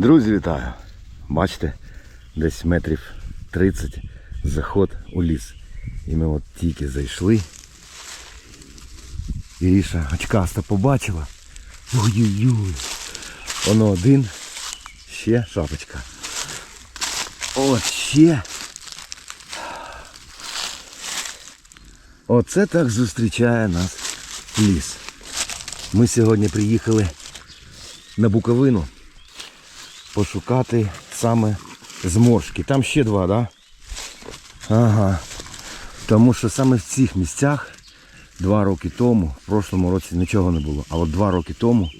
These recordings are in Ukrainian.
Друзі, вітаю! Бачите, десь метрів 30 заход у ліс. І ми от тільки зайшли. Іріша очкаста побачила. Ой-ой-ой. Воно один. Ще шапочка. От ще. Оце так зустрічає нас ліс. Ми сьогодні приїхали на Буковину пошукати саме зморшки. Там ще два, да? Ага. Тому що саме в цих місцях два роки тому, в прошлому році нічого не було, а от два роки тому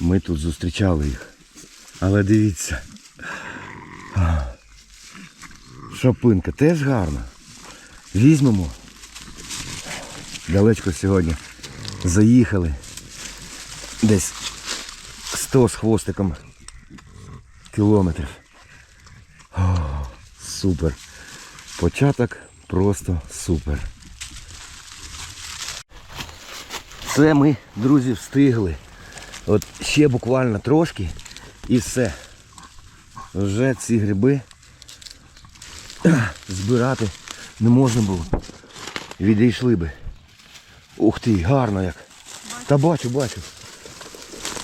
ми тут зустрічали їх. Але дивіться. Шопинка теж гарна. Візьмемо. Далечко сьогодні заїхали. Десь 100 з хвостиком кілометрів. О, супер. Початок просто супер. Це ми, друзі, встигли. От ще буквально трошки і все. Вже ці гриби збирати не можна було. Відійшли би. Ух ти, гарно як. Та бачу, бачу.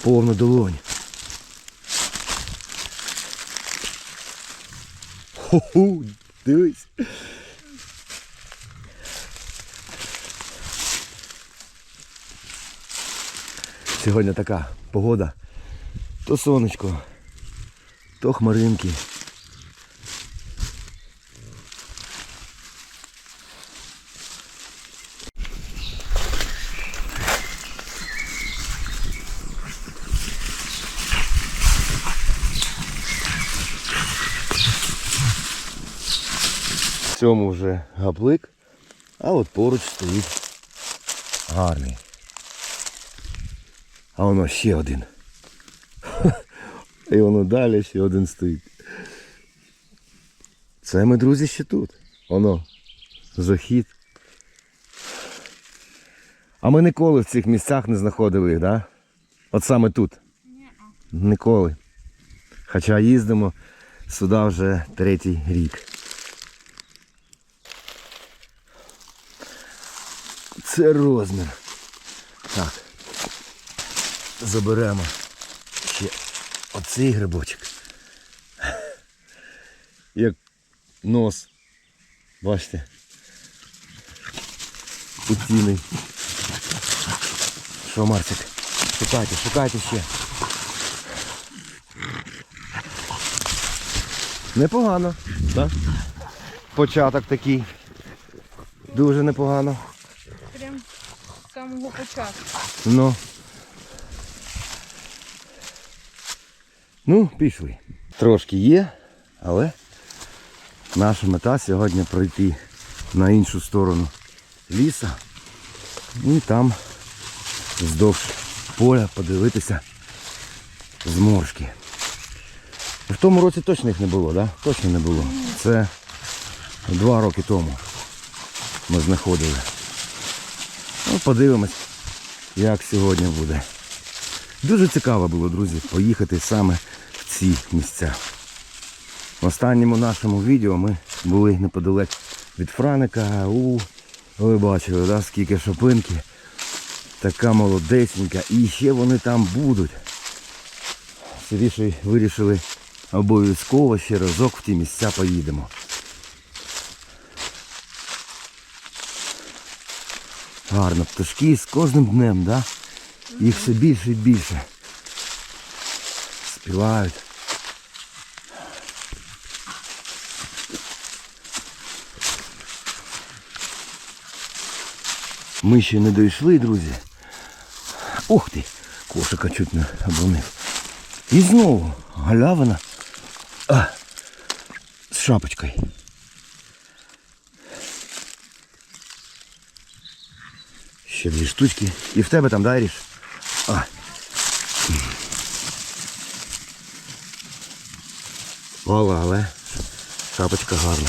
Повна долонь. Хо-хо, дивись. Сьогодні така погода. То сонечко, то хмаринки. Цьому вже гаплик, а от поруч стоїть гарний. А воно ще один. І воно далі ще один стоїть. Це ми, друзі, ще тут. Воно. Захід. А ми ніколи в цих місцях не знаходили їх, да? От саме тут. Ніколи. Хоча їздимо сюди вже третій рік. Це розмір. Так. Заберемо ще оцей грибочок. Як нос. Бачите. Утіний. Що, Марсик? Шукайте, шукайте ще. Непогано, так? Початок такий. Дуже непогано. Самого початку. Ну. Ну, пішли. Трошки є, але наша мета сьогодні пройти на іншу сторону ліса. І там вздовж поля подивитися зморшки. В тому році точно їх не було. Да? Точно не було. Це два роки тому ми знаходили. Ну, подивимось, як сьогодні буде. Дуже цікаво було, друзі, поїхати саме в ці місця. В останньому нашому відео ми були неподалек від Франика. У, ви бачили, да, скільки шопинки. Така молодесенька. І ще вони там будуть. Сиріші вирішили обов'язково ще разок в ті місця поїдемо. Гарно, пташки з кожним днем, да? Їх все більше і більше. Співають. Ми ще не дійшли, друзі. Ух ти! Кошика чуть не обронив. І знову галявина. А, з шапочкою. Ще дві штучки. І в тебе там, да, Ріш? А. Мало, але шапочка гарна.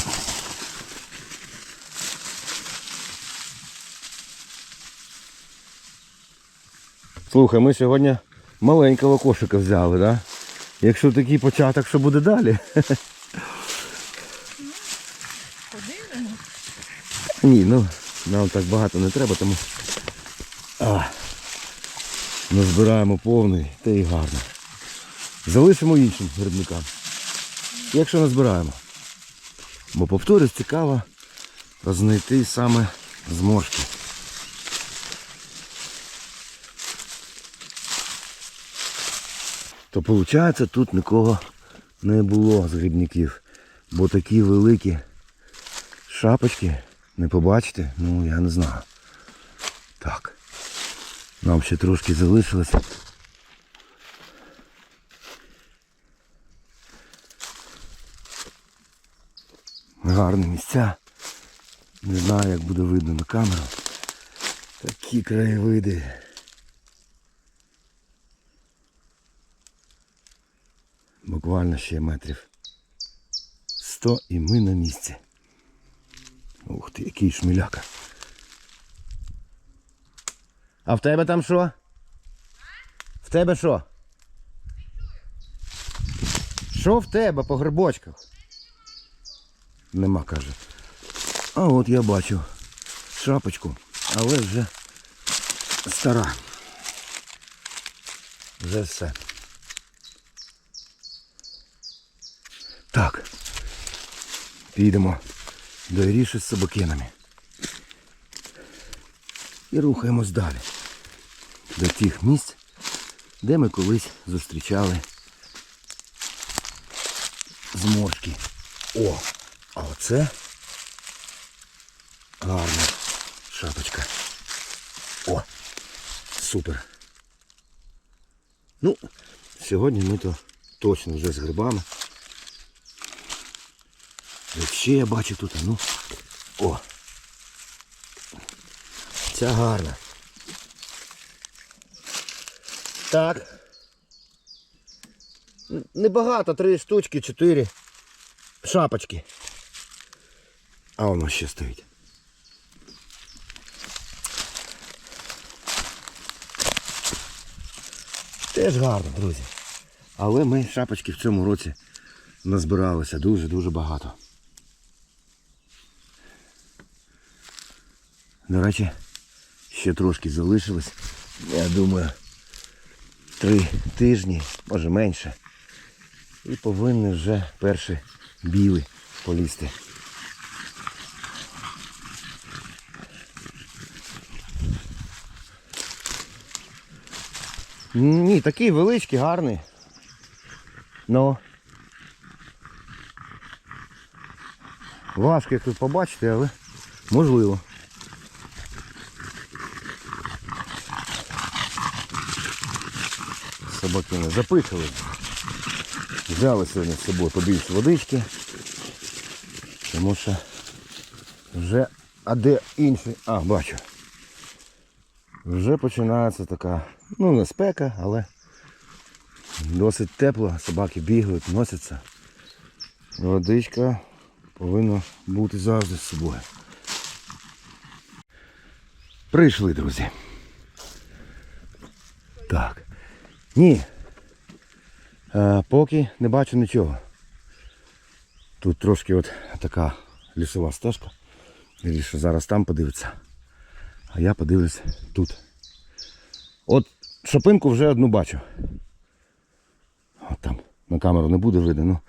Слухай, ми сьогодні маленького кошика взяли, да? Якщо такий початок, що буде далі? Ні, ну нам так багато не треба, тому а, назбираємо повний та й гарно. Залишимо іншим грибникам. Якщо назбираємо. Бо повторюсь, цікаво знайти саме зморшки. То виходить, тут нікого не було з грибників, бо такі великі шапочки не побачите, ну я не знаю. Так. Нам ще трошки залишилось. Гарні місця. Не знаю, як буде видно на камеру. Такі краєвиди. Буквально ще метрів 100 і ми на місці. Ух ти, який шміляка. А в тебе там що? В тебе що? Що в тебе по грибочках? Нема, каже. А от я бачу шапочку, але вже стара. Вже все. Так. Підемо до Іріші з собакинами. І рухаємось далі. До тих місць, де ми колись зустрічали зморшки. О! А оце гарна шапочка. О! Супер. Ну, сьогодні ми то точно вже з грибами. От ще я бачу тут, ну. О! Ця гарна. Так. Небагато, три штучки, чотири шапочки. А воно ще стоїть. Теж гарно, друзі. Але ми шапочки в цьому році назбиралися дуже-дуже багато. До речі, ще трошки залишилось. Я думаю, три тижні, може менше. І повинні вже перші біли полізти. Ні, такий величкий, гарний. Ну. Важко їх тут побачити, але можливо. Собаки не запихали. Взяли сьогодні з собою побільше водички. Тому що вже... А де інший? А, бачу. Вже починається така, ну не спека, але досить тепло, собаки бігають, носяться. Водичка повинна бути завжди з собою. Прийшли, друзі. Так. Ні. Е, поки не бачу нічого. Тут трошки от така лісова стежка. Вирішив зараз там подивитися. А я подивлюсь тут. От шопинку вже одну бачу. От там на камеру не буде видно, ну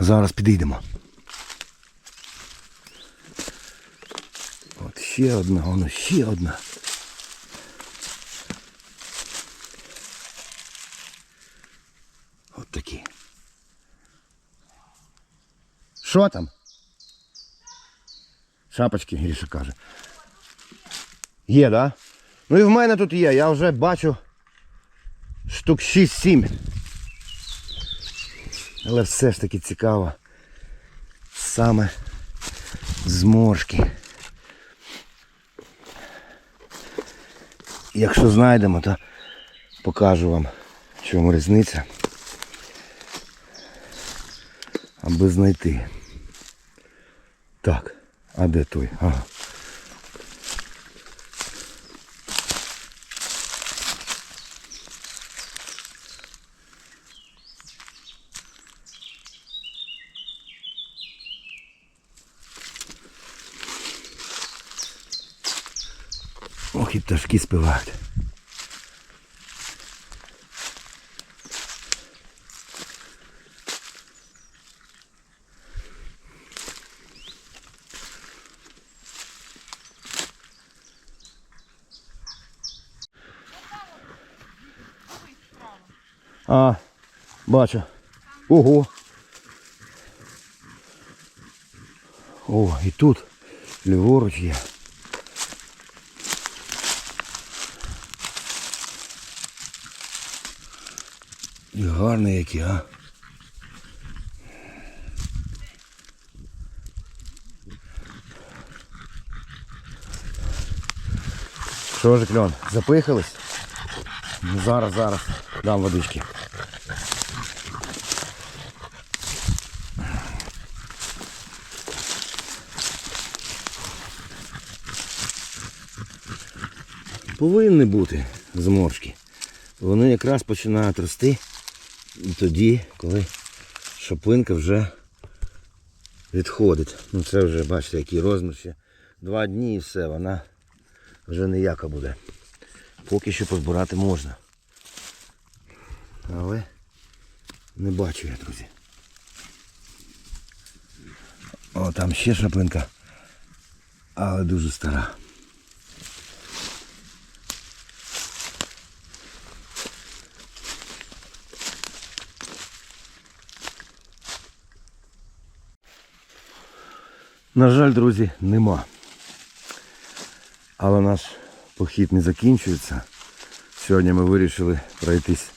зараз підійдемо. От ще одна, воно ще одна. От такі. Що там? Шапочки, Гріша каже. Є, да? Ну і в мене тут є, я вже бачу штук 6-7. Але все ж таки цікаво. Саме зморшки. Якщо знайдемо, то покажу вам, в чому різниця. Аби знайти. Так, а де той? Ага. Ох, і пташки співають. Бачу. Ого. О, і тут ліворуч є. І гарний які, а. Що ж, кльон, запихались? Ну, зараз, зараз дам водички. Повинні бути зморшки. Вони якраз починають рости тоді, коли шопинка вже відходить. Ну це вже, бачите, який розмір ще. Два дні і все, вона вже ніяка буде. Поки що позбирати можна. Але не бачу я, друзі. О, там ще шапинка. Але дуже стара. На жаль, друзі, нема. Але наш похід не закінчується. Сьогодні ми вирішили пройтись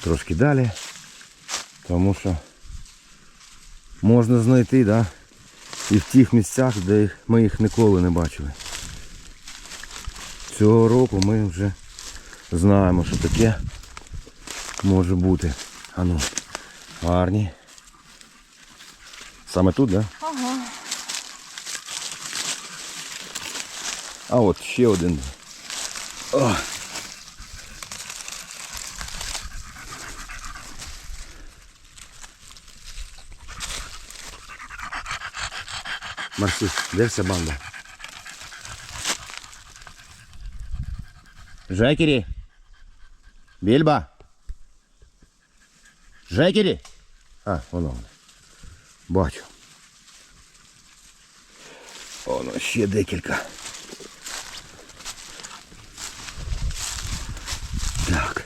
трошки далі. Тому що можна знайти, да? І в тих місцях, де ми їх ніколи не бачили. Цього року ми вже знаємо, що таке може бути. Ану, гарні. Саме тут, так? Да? А от ще один. О. Марсі, де вся банда? Жекері. Більба. Жекері. А, воно воно. Бачу. Воно ще декілька. Так.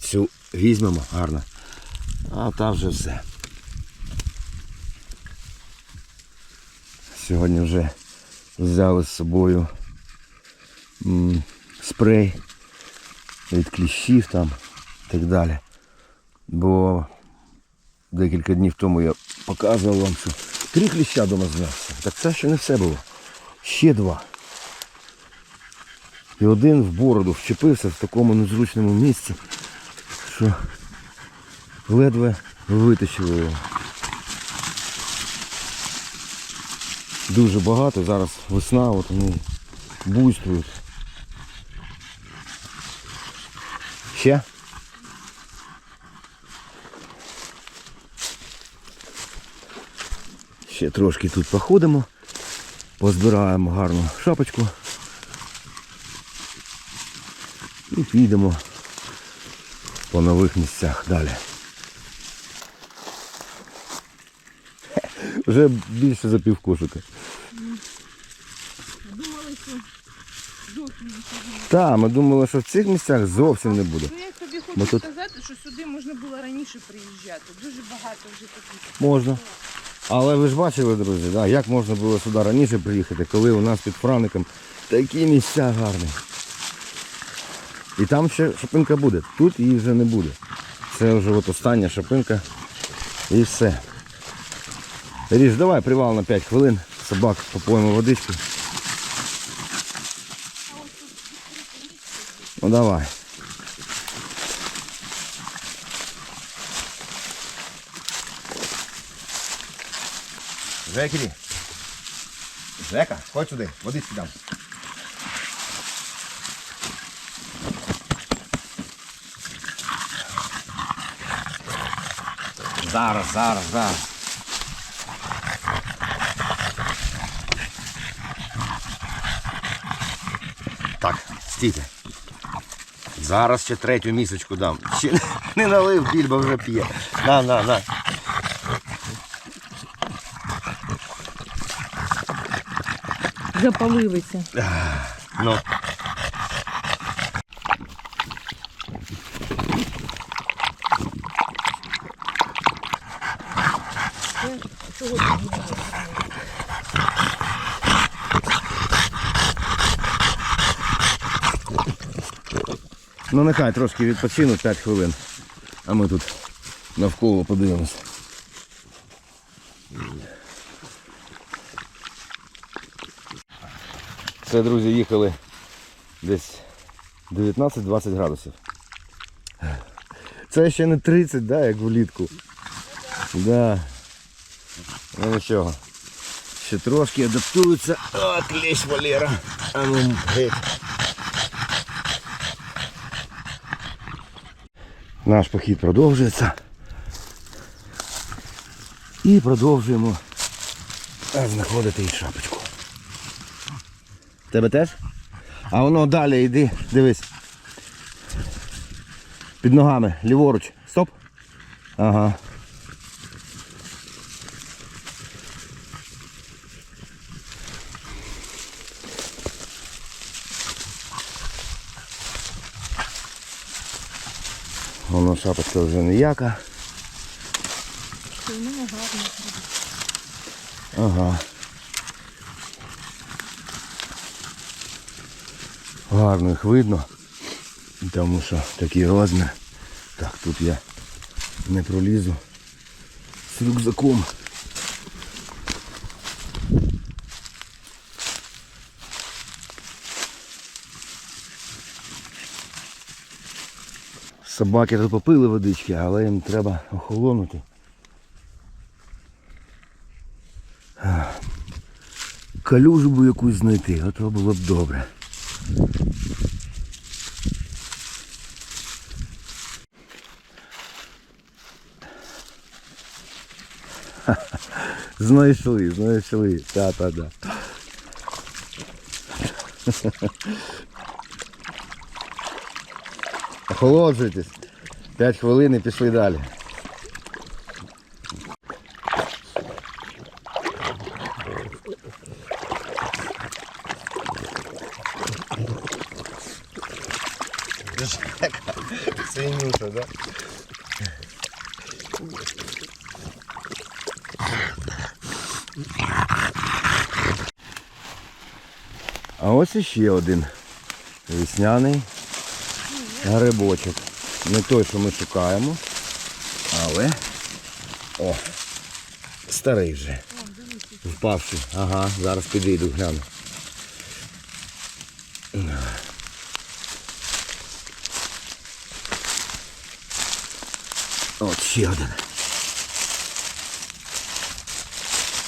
Цю візьмемо гарно. А та вже все. Сьогодні вже взяли з собою спрей від кліщів там і так далі. Бо декілька днів тому я показував вам, що три кліща дома знявся. Так це ще не все було. Ще два. І один в бороду вчепився в такому незручному місці, що ледве витащили його. Дуже багато, зараз весна, от вони буйствують. Ще? Ще трошки тут походимо, позбираємо гарну шапочку. І підемо по нових місцях далі. Вже більше за півкошика. Думали, що зовсім нічого. Так, ми думали, що в цих місцях зовсім не буде. Ну я тобі хочу Бо тут- сказати, що сюди можна було раніше приїжджати. Дуже багато вже таких. Можна. Але ви ж бачили, друзі, да, як можна було сюди раніше приїхати, коли у нас під Фраником такі місця гарні. І там ще шапинка буде. Тут її вже не буде. Це вже от остання шапинка і все. Ріж, давай привал на 5 хвилин. Собак попоїмо водички. Ну давай. Жекері. Жека, ходь сюди, водички дам. Зараз, зараз, зараз. Так, стійте. Зараз ще третю місочку дам. Ще не налив біль, бо вже п'є. На, на, на. Запаливиться. Ну. Ну нехай трошки відпочинуть 5 хвилин. А ми тут навколо подивимось. Це, друзі, їхали десь 19-20 градусів. Це ще не 30, да, як влітку. Да. Ну нічого. Ще трошки адаптуються. О, клещ Валера. А ну геть. Наш похід продовжується. І продовжуємо е, знаходити і шапочку. Тебе теж? А воно далі йди, дивись. Під ногами, ліворуч. Стоп. Ага. Воно шапочка вже ніяка. Ага. Гарно їх видно, тому що такий розмір. Так, тут я не пролізу з рюкзаком. Собаки тут попили водички, але їм треба охолонути. Калюжу б якусь знайти, а то було б добре. Знайшли, знайшли. Та-та-та. Охолоджуйтесь. П'ять хвилин і пішли далі. Свинюша, да? А ось іще один весняний грибочок. Не той, що ми шукаємо, але о, старий вже. Впавший. Ага, зараз підійду, гляну. От ще один.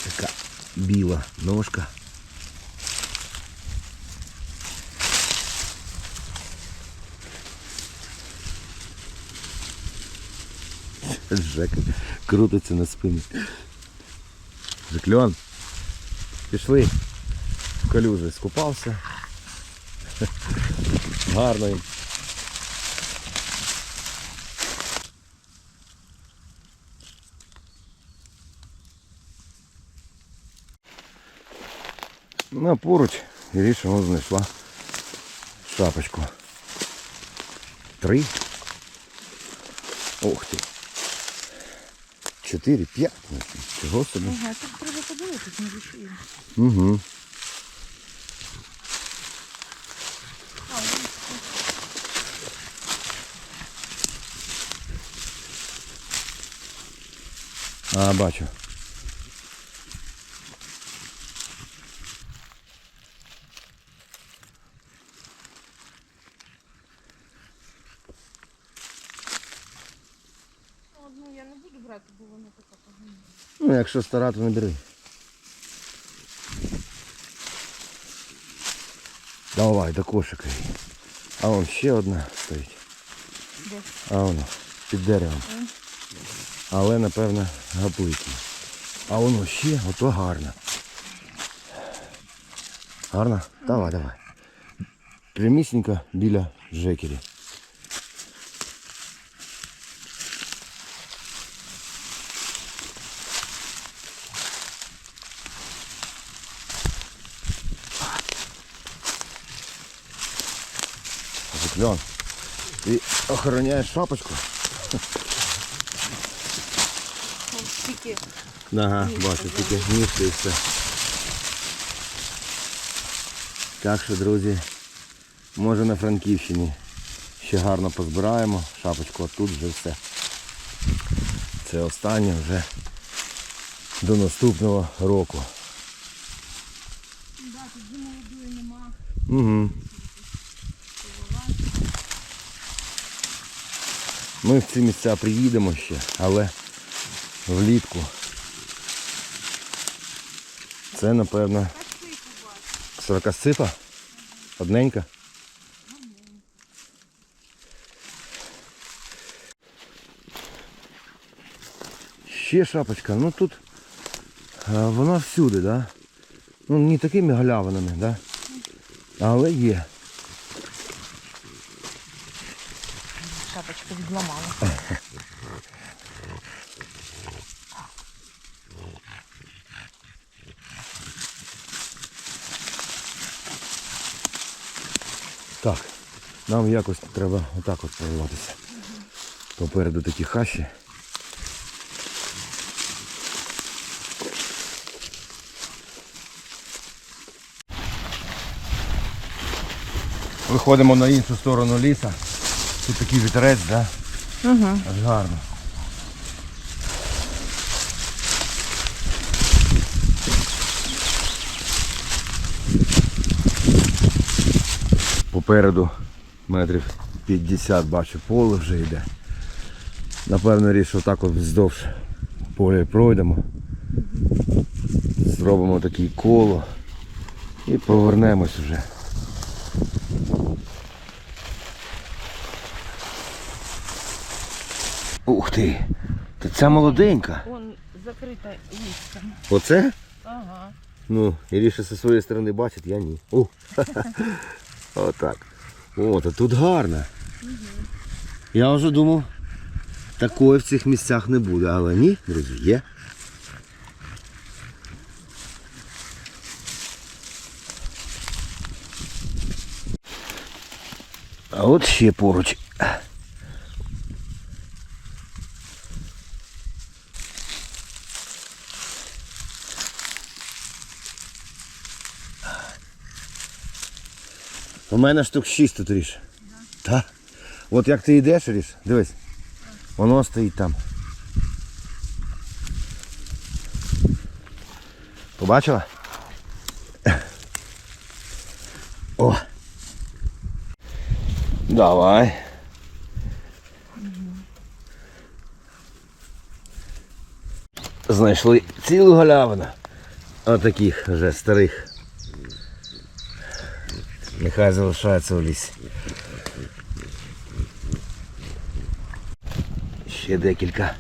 Така біла ножка. Жека крутиться на спині. Жекльон. Пішли. В калюжі скупався. Гарно їм. Ну, а поруч Іріша вон знайшла шапочку. Три. Ох ти. Чотири, п'ять. Ну, Чого собі? Ага, тут треба подивитись, не рішили. Угу. А, бачу. Ну, Одну я не буду брати, бо вона така погана. Ну, якщо стара, то не бери. Давай, до кошика. А вон ще одна стоїть. Де? А воно, під деревом. Але, напевно, гаплики. А воно ще, ото гарно. Гарно? Давай, давай. прямісінько біля Жекері. Клен, ти охороняєш шапочку? Тільки Ага, бачу, тільки ніжки і все. Так що, друзі, може на Франківщині ще гарно позбираємо шапочку, а тут вже все. Це останнє вже до наступного року. да, тоді молодої нема. Угу. Ми в ці місця приїдемо ще, але влітку. Це, напевно, сорокасципа? Одненька? Ще шапочка, ну тут вона всюди, да? Ну не такими галявинами, да? Але є. Шапочку відламала. Так, нам якось треба отак от пориватися. Попереду такі хащі. Виходимо на іншу сторону ліса. Тут такий вітерець, да? Угу. Аж гарно. Попереду метрів 50 бачу поле вже йде. Напевно ріш отак от вздовж поля пройдемо. Зробимо таке коло і повернемось вже. Ух ти! Та ця молоденька. Вон закрита листям. Оце? Ага. Ну, Іріша зі своєї сторони бачить, я ні. О, Отак. О, та тут гарно. Я вже думав, такої в цих місцях не буде, але ні, друзі, є. А от ще поруч. У мене штук 6 тут ріж. Так. От як ти йдеш, ріж, дивись. Воно стоїть там. Побачила? О. Давай. Знайшли цілу галявину. Отаких вже старих. Нехай залишається у лісі. Ще декілька.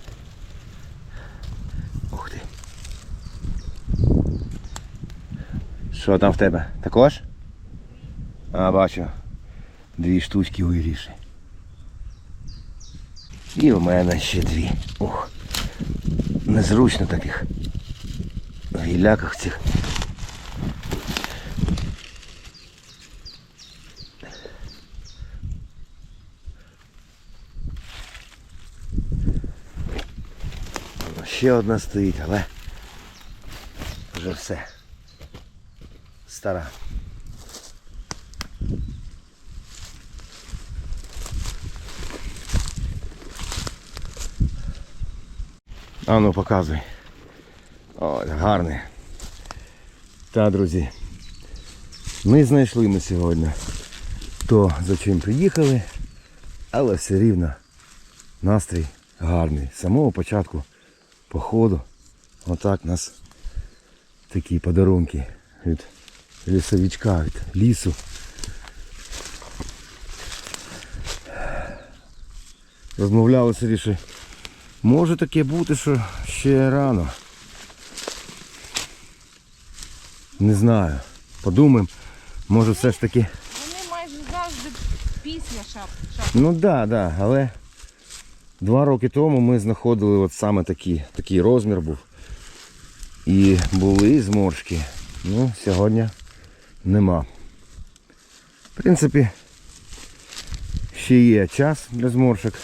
Ух ти. Що там в тебе? Також? А, бачу. Дві штучки у Іріші. І в мене ще дві. Ух. Незручно таких. В гіляках цих. Ще одна стоїть, але вже все. Стара. А ну показуй. О, гарний. Та, друзі. Ми знайшли ми сьогодні то, за чим приїхали, але все рівно настрій гарний. З самого початку походу. Отак нас такі подарунки від лісовичка, від лісу. Розмовляли собі, може таке бути, що ще рано. Не знаю. Подумаємо, може все ж таки Вони майже Пісня шап, шап. Ну так, да, да, але два роки тому ми знаходили от саме такі, такий розмір був. І були зморшки. Ну, сьогодні нема. В принципі, ще є час для зморшок.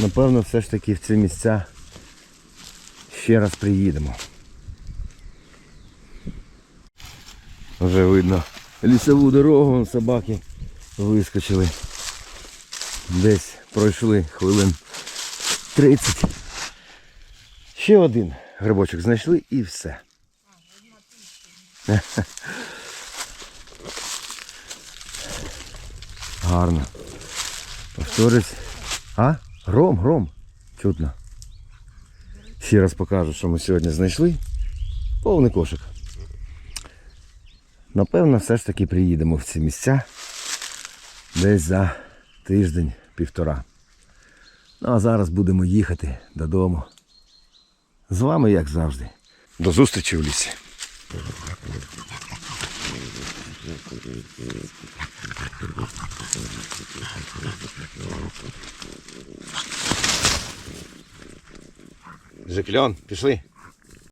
Напевно, все ж таки в ці місця ще раз приїдемо. Вже видно лісову дорогу, собаки вискочили. Десь пройшли хвилин 30. Ще один грибочок знайшли і все. Гарно. Повторюсь. А? Гром, гром. Чутно. Ще раз покажу, що ми сьогодні знайшли. Повний кошик. Напевно, все ж таки приїдемо в ці місця десь за тиждень-півтора. Ну а зараз будемо їхати додому. З вами, як завжди. До зустрічі в лісі. Жекльон, пішли.